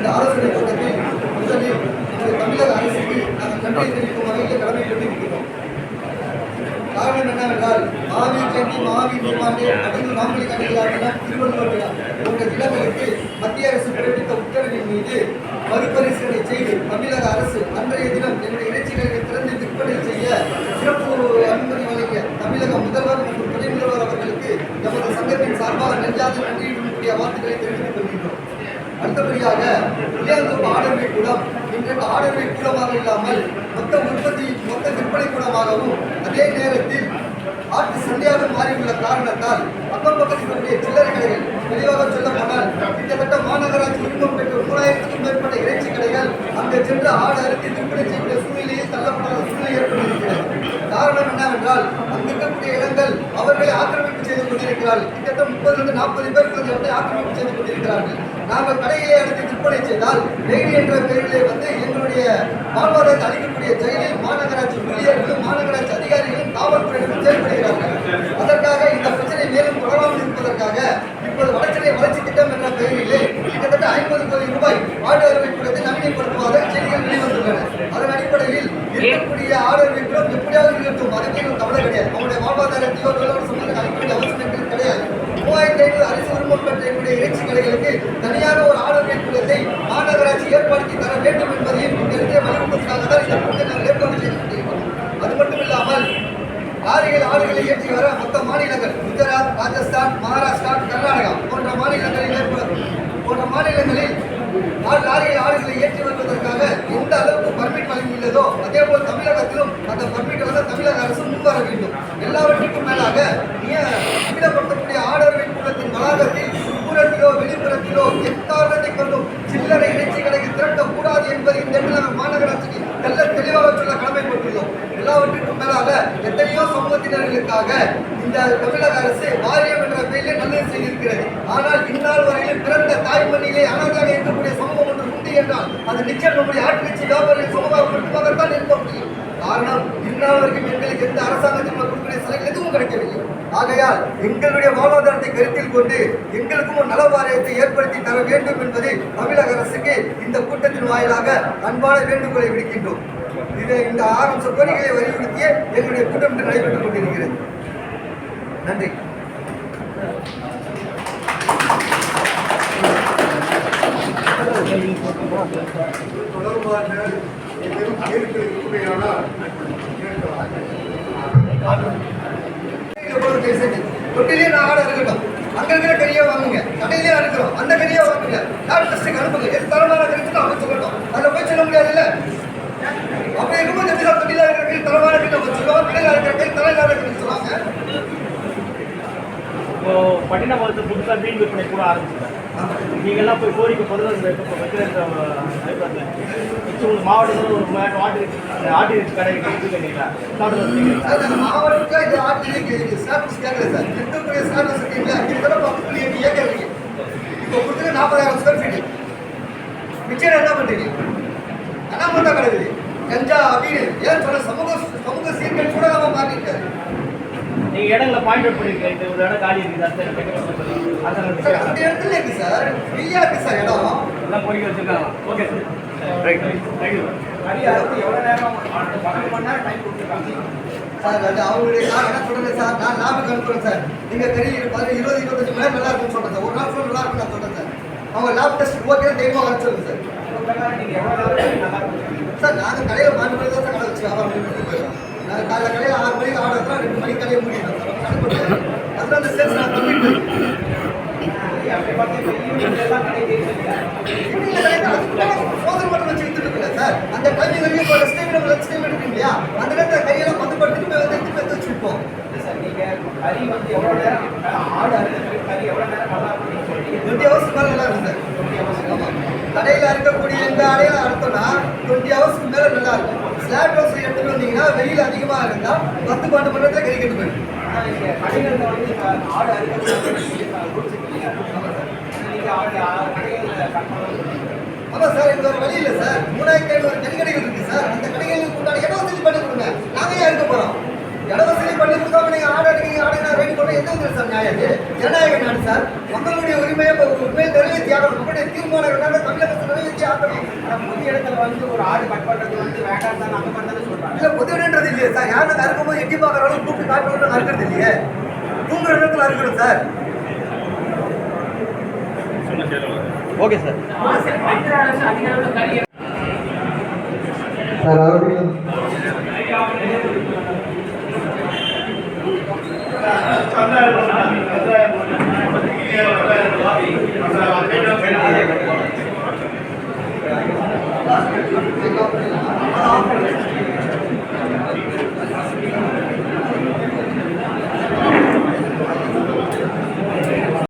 இந்த ஆலோசனை கூட்டத்தை முதலில் தமிழக அரசுக்கு நாங்கள் நன்றி தெரிவிக்கும் வகையில் கடமை கொண்டிருக்கிறோம் காரணம் என்னவென்றால் மாவி கண்டி மாவி மேம்பாடு அப்படின்னு மாமல்லி கண்டிகளாக திருவள்ளுவர் விழா போன்ற விழாக்களுக்கு மத்திய அரசு பிறப்பித்த உத்தரவின் மீது மறுபரிசீலனை செய்து தமிழக அரசு அன்றைய தினம் என்னுடைய இணைச்சிகளை திறந்து விற்பனை செய்ய சிறப்பு அனுமதி வழங்கிய தமிழக முதல்வர் மற்றும் துணை முதல்வர் அவர்களுக்கு நமது சங்கத்தின் சார்பாக நெஞ்சாத நன்றி அடுத்தபடியாக புளியாந்தோப்பு ஆடர்வை கூடம் இன்றைக்கு ஆடர்வை கூடமாக இல்லாமல் மொத்த உற்பத்தி மொத்த விற்பனை கூடமாகவும் அதே நேரத்தில் ஆட்டு சந்தையாக மாறியுள்ள காரணத்தால் அக்கம் பக்கத்தினுடைய சில்லறை கடைகள் தெளிவாக சொல்லப்பட்டால் கிட்டத்தட்ட மாநகராட்சி உரிமம் பெற்ற மூணாயிரத்துக்கும் மேற்பட்ட இறைச்சி கடைகள் அங்கே சென்று ஆடு அறுத்து விற்பனை செய்யக்கூடிய சூழ்நிலையில் தள்ளப்படாத சூழ்நிலை ஏற்பட்டிருக்கிறது. காரணம் என்னவென்றால் அங்கிருக்கக்கூடிய இடங்கள் அவர்களை ஆக்கிரமிப்பு செய்து கொண்டிருக்கிறார்கள். கிட்டத்தட்ட முப்பதிலிருந்து நாற்பது பேர் அந்த இடத்தை ஆக்கிரமிப்பு செய்து கொண்டிருக்கிறார்கள். நாங்கள் கடையிலே அடுத்து விற்பனை செய்தால் டெய்லி என்ற பெயரிலே வந்து எங்களுடைய வாழ்வாதாரத்தை அளிக்கக்கூடிய செயலில் மாநகராட்சி ஊழியர்களும் மாநகராட்சி அதிகாரிகளும் காவல்துறையினரும் செயல்படுகிறார்கள். அதற்காக இந்த பிரச்சனை மேலும் தொடராமல் இருப்பதற்காக இப்போது வளர்ச்சியை வளர்ச்சி திட்டம் என்ற பெயரிலே கிட்டத்தட்ட ஐம்பது கோடி ரூபாய் ஆடு அறுவை கூடத்தை நவீனப்படுத்துவதாக செய்திகள் வெளிவந்துள்ளன. அதன் அடிப்படையில் இருக்கக்கூடிய ஆடு அறுவை கூடம் எப்படியாவது நிகழ்த்தும் அதுக்கு கவலை கிடையாது. அவருடைய வாழ்வாதாரத்தையோ தொழிலாளர் சம்பந்தம் அளிக்கக்கூடிய அவசியம் எங்களுக்கு கிடையாது மூவாயிரத்தி ஐநூறு அரசு உரிமம் பெற்ற என்னுடைய ஒரு ஆளுநர் கூடத்தை மாநகராட்சி ஏற்படுத்தி தர வேண்டும் என்பதையும் இந்த இடத்தை தான் இந்த கூட்டத்தை நாங்கள் ஏற்பாடு செய்திருக்கிறோம் அது மட்டும் இல்லாமல் ஆறுகள் ஆடுகளை ஏற்றி வர மொத்த மாநிலங்கள் குஜராத் ராஜஸ்தான் மகாராஷ்டிரா கர்நாடகா போன்ற மாநிலங்களில் ஏற்படும் போன்ற மாநிலங்களில் ஆள் லாரிகள் ஆடுகளை ஏற்றி வருவதற்காக எந்த அளவுக்கு பர்மிட் வழங்கியுள்ளதோ அதே போல் தமிழகத்திலும் அந்த பர்மிட் வந்து தமிழக அரசு முன்வர வேண்டும். எல்லாவற்றுக்கும் மேலாக வெளிப்புறத்திலோ எக்காரணத்தை கொண்டும் சில்லறை இறைச்சி திரட்டக்கூடாது என்பதை இந்த தமிழக மாநகராட்சிக்கு நல்ல தெளிவாக சொல்ல கடமைப்பட்டுள்ளோம் எல்லாவற்றிற்கும் மேலாக எத்தனையோ சமூகத்தினர்களுக்காக இந்த தமிழக அரசு வாரியம் என்ற பெயரில் நல்லது செய்திருக்கிறது. ஆனால் இந்நாள் வரையில் பிறந்த தாய்மண்ணிலே அனாதாக இருக்கக்கூடிய சமூகம் ஒன்று உண்டு என்றால் அது நிச்சயம் நம்முடைய ஆட்டிறைச்சி வியாபாரிகள் சமூகம் மட்டுமாகத்தான் இருக்க முடியும். காரணம் இந்நாள் வரைக்கும் எங்களுக்கு எந்த அரசாங்கத்தின் கொடுக்கக்கூடிய சலுகை எதுவும் கிடைக்கும் ஆகையால் எங்களுடைய வாழ்வாதாரத்தை கருத்தில் கொண்டு எங்களுக்கும் ஒரு நல வாரியத்தை ஏற்படுத்தி தர வேண்டும் என்பதை தமிழக அரசுக்கு இந்த கூட்டத்தின் வாயிலாக அன்பான வேண்டுகோளை விடுக்கின்றோம். இதை இந்த ஆரம்ப கோரிக்கையை வலியுறுத்திய எங்களுடைய கூட்டம் நடைபெற்றுக் கொண்டிருக்கிறது. நன்றி. தொடர்பான கேள்விகள் இருக்குமையானால் தொட்டிலே நான் ஆட இருக்கட்டும் அங்க இருக்கிற கறியை வாங்குங்க கடையிலே இருக்கிறோம் அந்த கறியை வாங்குங்க டாக்டர் டெஸ்ட்டுக்கு அனுப்புங்க எது தரமான கறிக்கு அமைச்சுக்கட்டும் அதில் போய் சொல்ல முடியாதுல்ல அப்படி இருக்கும்போது எப்படி சார் தொட்டிலா இருக்கிற கறி தரமான கறி வச்சுக்கோ சொல்லுவோம் கடையில் இருக்கிற கறி தரமான கறி சொல்லுவாங்க இப்போ பட்டினப்பாலத்து புதுசாக மீன் விற்பனை கூட ஆரம்பிச்சிருக்காங்க. நீங்கள்லாம் போய் கோரிக்கை பொருள் வைக்கிற உங்களுக்கு மாவட்டத்தில் ஒரு ஆட்டு ஆட்டு கடை இருக்குங்களா சாப்பிட்டு வந்தீங்களா இது ஆட்சியிலே ஸ்டாட்டஸ் கேட்கல சார். ஸ்டாட்டஸ் இருக்கீங்களா? இப்போ கொடுத்தது 40,000 ஸ்கொயர் ஃபீட். மிச்சம் என்ன பண்றீங்க? அனாமத்தா கிடக்குது. கஞ்சா, அப்படின்னு ஏன் சொல்ல சமூக சமூக சீர்கேடு கூட நம்ம மாறிட்டாரு. நீங்கள் இடங்களை பாயிண்ட் அவுட் பண்ணிருக்கீங்க. இந்த ஒரு இடம் காலி இருக்குது. அந்த இடத்துல இருக்கு சார். ஃப்ரீயா இருக்கு சார் இடம். எல்லாம் பொறிக்க வச்சிருக்காங்க. Okay sir right thank you sir, அது அவங்களுடைய நான் என்ன சொல்றேன் சார், நான் லாபுக்கு அனுப்புறேன் சார். நீங்க கறி பதினஞ்சு, இருபது, இருபத்தஞ்சு மணி நேரம் நல்லா இருக்கும்னு சொல்றேன் சார். ஒரு நாள் நல்லா இருக்கும்னு நான் சொல்றேன் சார். அவங்க லேப் டெஸ்ட் ஓகே தைரியமாக அனுப்பிச்சிருங்க சார். சார் நாங்கள் கடையில் மணி தான் சார் கடை வச்சு வியாபாரம் நாங்கள் காலைல கடையில் ஆறு மணிக்கு ஆர்டர் ரெண்டு மணிக்கு கடையை போட்டு அதுதான் அந்த சேல்ஸ் நான் பண்ணிட்டு அந்த டைமிங் வரைக்கும் இப்போ ரெஸ்ட் டைம் எடுக்கணும் இல்லையா? அந்த நேரத்தில் கையெல்லாம் பத்து படுத்துட்டு போய் வந்து எடுத்து போய் வச்சு விற்போம் டுவெண்ட்டி ஹவர்ஸ்க்கு மேலே நல்லா இருக்கும் சார். ஆமாம் கடையில் இருக்கக்கூடிய இந்த அடையில அறுத்தோம்னா டுவெண்ட்டி ஹவர்ஸ்க்கு மேலே நல்லா இருக்கும். ஸ்லாப் ஹவுஸ் எடுத்துட்டு வந்தீங்கன்னா வெயில் அதிகமாக இருந்தால் பத்து பன்னெண்டு மணி நேரத்தில் கறி கட்டு போயிடும். ஆமாம் சார் இந்த ஒரு வழி இல்லை சார். மூணாயிரத்தி ஐநூறு தனி கடைகள் சார். அந்த கடைகளுக்கு உண்டான இட வசதி பண்ணி கொடுங்க. நாங்கள் ஏன் இருக்க போகிறோம் இட வசதி பண்ணி கொடுக்காம நீங்கள் ஆடு அடிக்கிறீங்க ஆர்டர் ரெடி பண்ண எந்த விதத்தில் சார் நியாயம் இது? ஜனநாயக நாடு சார். மக்களுடைய உரிமையை உரிமையை நிறைவேற்றி ஆகணும் மக்களுடைய தீர்மானம் தமிழகத்தை நிறைவேற்றி ஆகணும் பொது இடத்துல வந்து ஒரு ஆடு கட் பண்றது வந்து வேண்டாம் தான் அந்த மாதிரி சொல்றாங்க. இல்ல பொது இடம்ன்றது இல்லையே சார். யாரும் அறுக்கும்போது எட்டி பார்க்குற அளவுக்கு கூப்பிட்டு காட்டுறது அறுக்கிறது இல்லையே. தூங்குற இடத்துல அறுக்கணும் சார். Okay sir. சார் அவர்களும் கந்தாயம்